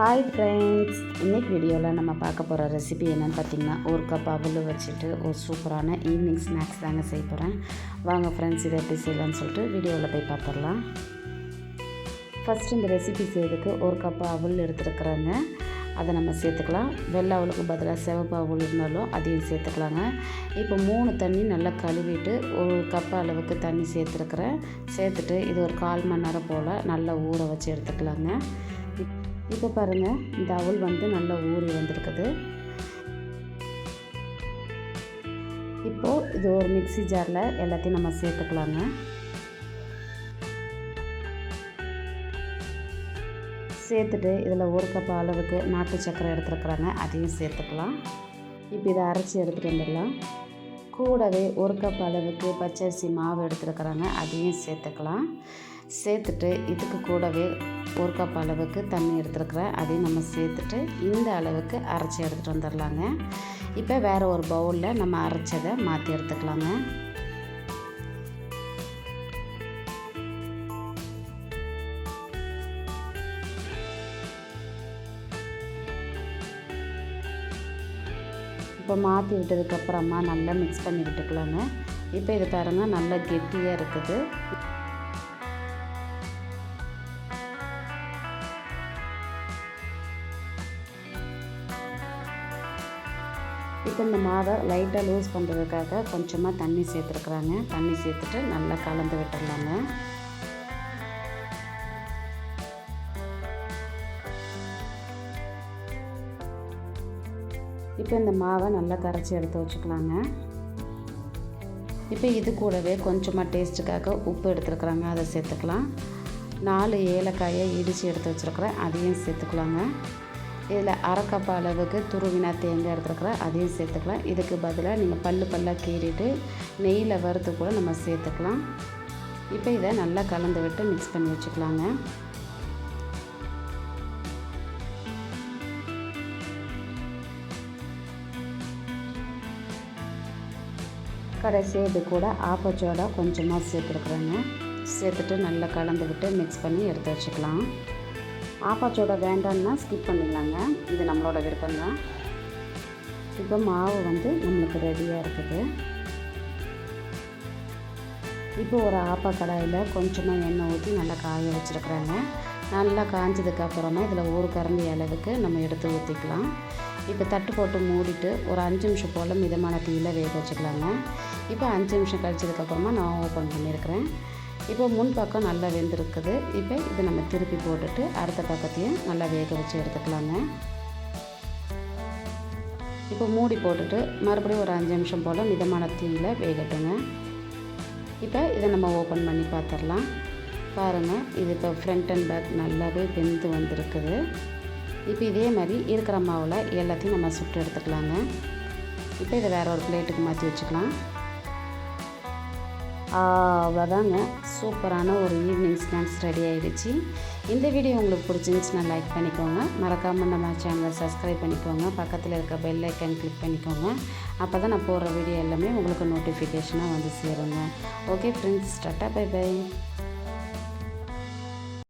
Hi friends இன்னைக்கு வீடியோவில் நம்ம பார்க்க போகிற ரெசிபி என்னென்னு பார்த்தீங்கன்னா ஒரு கப் அவலு வச்சுட்டு ஒரு சூப்பரான ஈவினிங் ஸ்நாக்ஸ் தாங்க செய்ய போகிறேன் வாங்க ஃப்ரெண்ட்ஸ் இதை எப்படி செய்யலாம்னு சொல்லிட்டு வீடியோவில் போய் பார்த்துடலாம். ஃபஸ்ட்டு இந்த ரெசிபி செய்யறதுக்கு ஒரு கப் அவல் எடுத்துருக்குறாங்க. அதை நம்ம சேர்த்துக்கலாம். வெள்ளை அவளுக்கு பதிலாக சிவப்பு அவள் இருந்தாலும் அதையும் சேர்த்துக்கலாங்க. இப்போ மூணு தண்ணி நல்லா கழுவிட்டு ஒரு கப் அளவுக்கு தண்ணி சேர்த்துருக்குறேன். சேர்த்துட்டு இது ஒரு கால் மணி நேரம் போல் நல்லா ஊற வச்சு எடுத்துக்கலாங்க. இப்போ பாருங்கள் இந்த அவல் வந்து நல்லா ஊறி வந்திருக்குது. இப்போது இது ஒரு மிக்சி ஜாரில் எல்லாத்தையும் நம்ம சேர்த்துக்கலாங்க. சேர்த்துட்டு இதில் ஒரு கப் அளவுக்கு நாட்டு சக்கரை எடுத்துருக்குறாங்க அதையும் சேர்த்துக்கலாம். இப்போ இதை அரைச்சி எடுத்துகிட்டு வந்துடலாம். கூடவே ஒரு கப் அளவுக்கு பச்சரிசி மாவு எடுத்துருக்குறாங்க அதையும் சேர்த்துக்கலாம். சேர்த்துட்டு இதுக்கு கூடவே ஒரு கப் அளவுக்கு தண்ணி எடுத்துருக்குறேன். அதையும் நம்ம சேர்த்துட்டு இந்த அளவுக்கு அரைச்சி எடுத்துகிட்டு வந்துடலாங்க இப்போ வேறு ஒரு பவுலில் நம்ம அரைச்சதை மாற்றி எடுத்துக்கலாங்க. இப்போ மாற்றி விட்டதுக்கப்புறமா நல்லா மிக்ஸ் பண்ணி விட்டுக்கலாங்க. இப்போ இது பாருங்கள் நல்லா கெட்டியாக இருக்குது. இப்போ இந்த மாவை லைட்டாக லூஸ் பண்ணுறதுக்காக கொஞ்சமாக தண்ணி சேர்த்துருக்குறாங்க. தண்ணி சேர்த்துட்டு நல்லா கலந்து விட்டுடலாங்க. இப்போ இந்த மாவை நல்லா கரைச்சி எடுத்து வச்சுக்கலாங்க. இப்போ இது கூடவே கொஞ்சமாக டேஸ்ட்டுக்காக உப்பு எடுத்துருக்குறாங்க. அதை சேர்த்துக்கலாம். நாலு ஏலக்காயை இடித்து எடுத்து வச்சுருக்குறேன். அதையும் சேர்த்துக்கலாங்க. இதில் அரை அளவுக்கு துருவினா தேங்காய் எடுத்துருக்குறேன் அதையும் சேர்த்துக்கலாம். இதுக்கு பதிலாக நீங்கள் பல்லு பல்லாக கீறிட்டு நெய்யில் வறுத்து கூட நம்ம சேர்த்துக்கலாம். இப்போ இதை நல்லா கலந்து விட்டு மிக்ஸ் பண்ணி வச்சுக்கலாங்க. கடைசி இது கூட ஆப்பச்சோட கொஞ்சமாக சேர்த்துருக்குறேங்க. சேர்த்துட்டு நல்லா கலந்து விட்டு மிக்ஸ் பண்ணி எடுத்து வச்சுக்கலாம். ஆப்பாச்சோட வேண்டான்னா ஸ்கிப் பண்ணிடலாங்க. இது நம்மளோட விருப்பம் தான் இப்போ மாவு வந்து நம்மளுக்கு ரெடியாக இருக்குது. இப்போ ஒரு ஆப்பா கடாயில் கொஞ்சமாக எண்ணெய் ஊற்றி நல்லா காய வச்சுருக்குறாங்க. நல்லா காஞ்சதுக்கப்புறமா இதில் ஒரு கரண்டி அளவுக்கு நம்ம எடுத்து ஊற்றிக்கலாம் இப்போ தட்டு போட்டு மூடிட்டு ஒரு அஞ்சு நிமிஷம் போல் மிதமான தீயில் வேக வச்சுக்கலாங்க. இப்போ அஞ்சு நிமிஷம் கழிச்சதுக்கப்புறமா நான் ஓப்பன் பண்ணியிருக்கிறேன். இப்போ முன் பக்கம் நல்லா வெந்திருக்குது. இப்போ இதை நம்ம திருப்பி போட்டுட்டு அடுத்த பக்கத்தையும் நல்லா வேக வச்சு எடுத்துக்கலாங்க. இப்போ மூடி போட்டுட்டு மறுபடியும் ஒரு அஞ்சு நிமிஷம் போல் மிதமான தீயில் வேகட்டுங்க. இப்போ இதை நம்ம ஓப்பன் பண்ணி பார்த்துடலாம். பாருங்கள் இது இப்போ ஃப்ரண்ட் அண்ட் பேக் நல்லாவே வெந்து வந்திருக்குது. இப்போ இதே மாதிரி இருக்கிற மாவில் எல்லாத்தையும் நம்ம சுட்டு எடுத்துக்கலாங்க. இப்போ இதை வேறு ஒரு பிளேட்டுக்கு மாற்றி வச்சுக்கலாம். அவ்வளோதாங்க. சூப்பரான ஒரு ஈவினிங் ஸ்நாக்ஸ் ரெடி ஆகிடுச்சு இந்த வீடியோ உங்களுக்கு பிடிச்சிருந்துச்சுன்னா லைக் பண்ணிக்கோங்க. மறக்காமல் நம்ம சேனலை சப்ஸ்கிரைப் பண்ணிக்கோங்க. பக்கத்தில் இருக்க பெல் ஐக்கன் கிளிக் பண்ணிக்கோங்க. அப்போ தான் நான் போடுற வீடியோ எல்லாமே உங்களுக்கு நோட்டிஃபிகேஷனாக வந்து சேருங்க. Okay friends tata bye bye